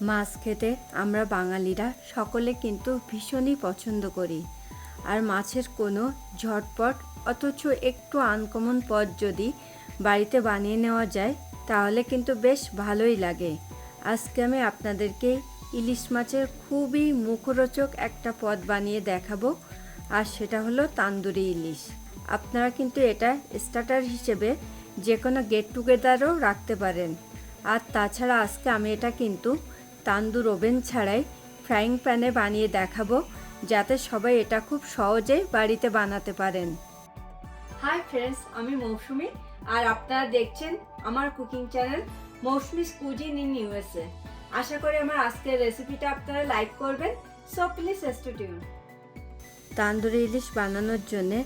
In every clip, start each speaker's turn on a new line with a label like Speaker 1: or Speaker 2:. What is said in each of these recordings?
Speaker 1: মাছ খেতে আমরা বাঙালিরা সকলে কিন্তু ভীষণই পছন্দ করি। আর মাছের কোনো ঝটপট অথচ একটু আনকমন পদ যদি বাড়িতে বানিয়ে নেওয়া যায়, তাহলে কিন্তু বেশ ভালোই লাগে। আজকে আমি আপনাদেরকে ইলিশ মাছের খুবই মুখরোচক একটা পদ বানিয়ে দেখাবো, আর সেটা হলো তান্দুরি ইলিশ। আপনারা কিন্তু এটা স্টার্টার হিসেবে যে কোনো গেট টুগেদারও রাখতে পারেন। আর তাছাড়া আজকে আমি এটা কিন্তু তান্দুর ওভেন ছাড়াই ফ্রাইং প্যানে বানিয়ে দেখাবো যাতে সবাই এটা খুব সহজেই বাড়িতে বানাতে পারেন। হাই ফ্রেন্ডস আমি মৌসুমি আর আপনারা দেখছেন আমার cooking channel Mousumi's cuisine in USA. আশা করি আমার আজকের রেসিপিটা আপনারা লাইক করবেন সো প্লিজ স্টুডিও তান্দুরি ইলিশ বানানোর জন্যে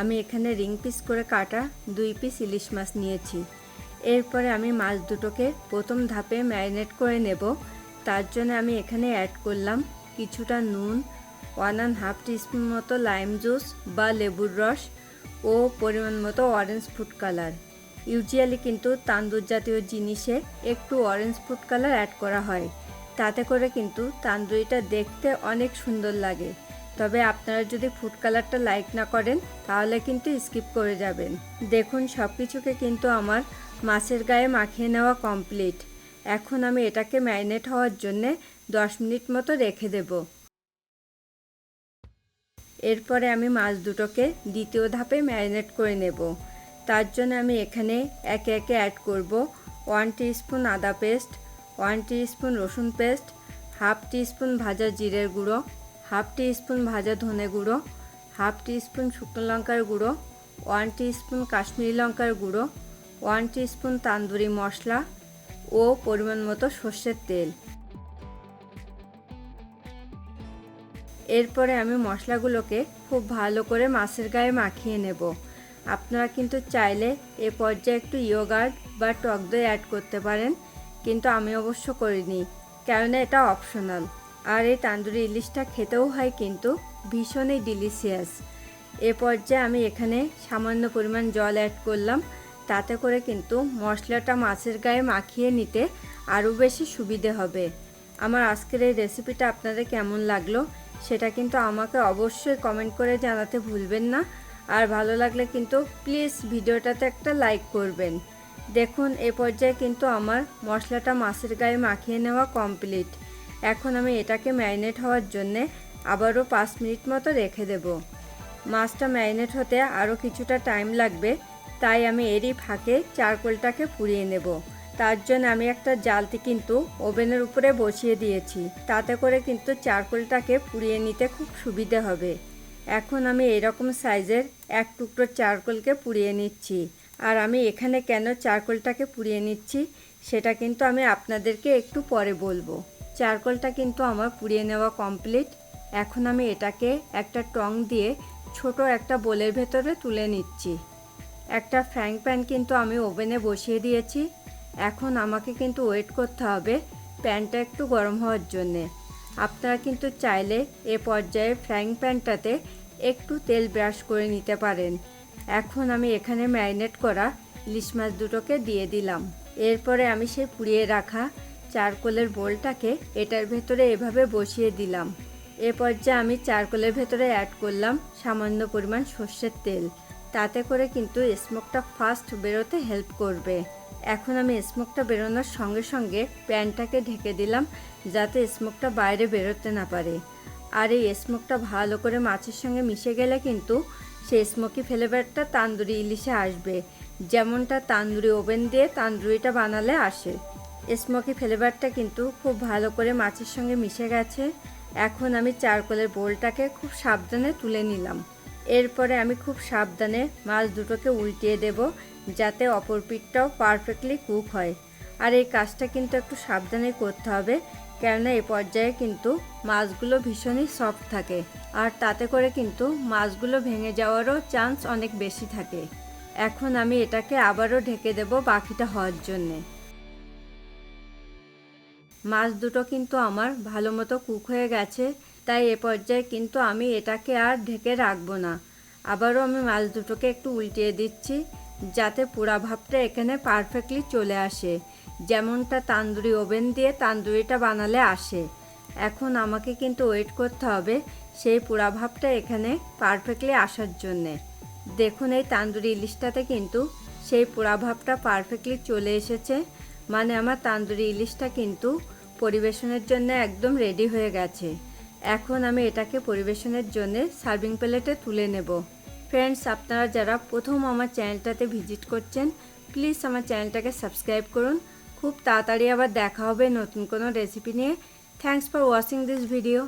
Speaker 1: আমি এখানে রিং পিস করে কাটা দুই পিস ইলিশ মাছ নিয়েছি। এরপরে আমি মাছ দুটোকে প্রথম ধাপে ম্যারিনেট করে নেব তার জন্য আমি এখানে অ্যাড করলাম কিছুটা নুন ওয়ান অ্যান্ড হাফ টিস্পুন মতো লাইম জুস বা লেবুর রস ও পরিমাণ মতো অরেঞ্জ ফুড কালার ইউজুয়ালি কিন্তু তান্দুর জাতীয় জিনিসে একটু অরেঞ্জ ফুড কালার অ্যাড করা হয়। তাতে করে কিন্তু তান্দুরিটা দেখতে অনেক সুন্দর লাগে। তবে আপনারা যদি ফুড কালারটা লাইক না করেন, তাহলে কিন্তু স্কিপ করে যাবেন। দেখুন সব কিছুকে কিন্তু আমার মাছের গায়ে মাখিয়ে নেওয়া কমপ্লিট এখন আমি এটাকে ম্যারিনেট হওয়ার জন্যে দশ মিনিট মতো রেখে দেব। এরপরে আমি মাছ দুটোকে দ্বিতীয় ধাপে ম্যারিনেট করে নেব। তার জন্য আমি এখানে একে একে অ্যাড করব ওয়ান স্পুন আদা পেস্ট ওয়ান স্পুন রসুন পেস্ট হাফ স্পুন ভাজা জিরের গুঁড়ো হাফ স্পুন ভাজা ধনে গুঁড়ো হাফ স্পুন শুকনো লঙ্কার গুঁড়ো ওয়ান স্পুন কাশ্মীরি লঙ্কার গুঁড়ো ওয়ান স্পুন তান্দুরি মশলা ও পরিমাণ মতো সর্ষের তেল। এরপরে আমি মশলাগুলোকে খুব ভালো করে মাছের গায়ে মাখিয়ে নেব। আপনারা কিন্তু চাইলে এ পর্যায়ে একটু ইয়োগার্ট বা টক দই অ্যাড করতে পারেন, কিন্তু আমি অবশ্য করিনি, কেননা এটা অপশনাল আর এই তান্দুরি ইলিশটা খেতেও হয় কিন্তু ভীষণই ডিলিশিয়াস এ পর্যায়ে আমি এখানে সামান্য পরিমাণ জল অ্যাড করলাম তাতে করে কিন্তু মশলাটা মাছের গায়ে মাখিয়ে নিতে আরও বেশি সুবিধে হবে। আমার আজকের এই রেসিপিটা আপনাদের কেমন লাগল সেটা কিন্তু আমাকে অবশ্যই কমেন্ট করে জানাতে ভুলবেন না। আর ভালো লাগলে কিন্তু প্লিজ ভিডিওটাতে একটা লাইক করবেন। দেখুন, এ পর্যায়ে কিন্তু আমার মশলাটা মাছের গায়ে মাখিয়ে নেওয়া কমপ্লিট। এখন আমি এটাকে ম্যারিনেট হওয়ার জন্যে আবারও পাঁচ মিনিট মতো রেখে দেব। মাছটা ম্যারিনেট হতে আরও কিছুটা টাইম লাগবে। তাই আমি এরই ফাঁকে চারকোলটাকে পুড়িয়ে নেব। তার জন্য আমি একটা জালতি কিন্তু ওভেনের উপরে বসিয়ে দিয়েছি। তাতে করে কিন্তু চারকোলটাকে পুড়িয়ে নিতে খুব সুবিধে হবে। এখন আমি এরকম সাইজের এক টুকরো চারকোলকে পুড়িয়ে নিচ্ছি। আর আমি এখানে কেন চারকোলটাকে পুড়িয়ে নিচ্ছি, সেটা কিন্তু আমি আপনাদেরকে একটু পরে বলব। চারকোলটা কিন্তু আমার পুড়িয়ে নেওয়া কমপ্লিট। এখন আমি এটাকে একটা টং দিয়ে ছোট একটা বোলের ভেতরে তুলে নিচ্ছি। একটা ফ্রাইং প্যান কিন্তু আমি ওভেনে বসিয়ে দিয়েছি। এখন আমাকে কিন্তু ওয়েট করতে হবে প্যানটা একটু গরম হওয়ার জন্যে। আপনারা কিন্তু চাইলে এ পর্যায়ে ফ্রাইং প্যানটাতে একটু তেল ব্রাশ করে নিতে পারেন। এখন আমি এখানে ম্যারিনেট করা ইলিশ মাছ দুটোকে দিয়ে দিলাম। এরপরে আমি সেই পুড়িয়ে রাখা চারকোলের বোলটাকে এটার ভেতরে এভাবে বসিয়ে দিলাম। এ পর্যায়ে আমি চারকোলের ভেতরে অ্যাড করলাম সামান্য পরিমাণ সর্ষের তেল। তাতে করে কিন্তু স্মোকটা ফাস্ট বেরোতে হেল্প করবে। এখন আমি স্মোকটা বেরোনোর সঙ্গে সঙ্গে প্যানটাকে ঢেকে দিলাম যাতে স্মোকটা বাইরে বেরোতে না পারে। আর এই স্মোকটা ভালো করে মাছের সঙ্গে মিশে গেলে কিন্তু সেই স্মোকি ফ্লেভারটা তান্দুরি ইলিশে আসবে। যেমনটা তান্দুরি ওভেন দিয়ে তান্দুরিটা বানালে আসে। স্মোকি ফ্লেভারটা কিন্তু খুব ভালো করে মাছের সঙ্গে মিশে গেছে। এখন আমি চারকোলের বোলটাকে খুব সাবধানে তুলে নিলাম। এরপরে আমি খুব সাবধানে মাছ দুটোকে উল্টিয়ে দেব যাতে অপর পিঠটাও পারফেক্টলি কুক হয়। আর এই কাজটা কিন্তু একটু সাবধানে করতে হবে, কেননা এ পর্যায়ে কিন্তু মাছগুলো ভীষণই সফট থাকে আর তাতে করে কিন্তু মাছগুলো ভেঙে যাওয়ারও চান্স অনেক বেশি থাকে। এখন আমি এটাকে আবারও ঢেকে দেব বাকিটা হওয়ার জন্যে। মাছ দুটো কিন্তু আমার ভালো মতো কুক হয়ে গেছে তাই এ পর্যায়ে কিন্তু আমি এটাকে আর ঢেকে রাখব না। আবারও আমি মাছ দুটোকে একটু উল্টিয়ে দিচ্ছি, যাতে পুরা ভাবটা এখানে পারফেক্টলি চলে আসে। যেমনটা তান্দুরি ওভেন দিয়ে তান্দুরিটা বানালে আসে। এখন আমাকে কিন্তু ওয়েট করতে হবে সেই পুরা ভাবটা এখানে পারফেক্টলি আসার জন্যে। দেখুন এই তান্দুরি ইলিশটাতে কিন্তু সেই পোড়া ভাবটা পারফেক্টলি চলে এসেছে। মানে আমার তান্দুরি ইলিশটা কিন্তু পরিবেশনের জন্য একদম রেডি হয়ে গেছে। এখন আমি এটাকে পরিবেশনের জন্য সার্ভিং প্লেটে তুলে নেব। ফ্রেন্ডস আপনারা যারা প্রথম আমার চ্যানেলটাতে ভিজিট করছেন প্লিজ আমার চ্যানেলটাকে সাবস্ক্রাইব করুন। খুব তাড়াতাড়ি আবার দেখা হবে নতুন কোনো রেসিপি নিয়ে। Thanks for watching this video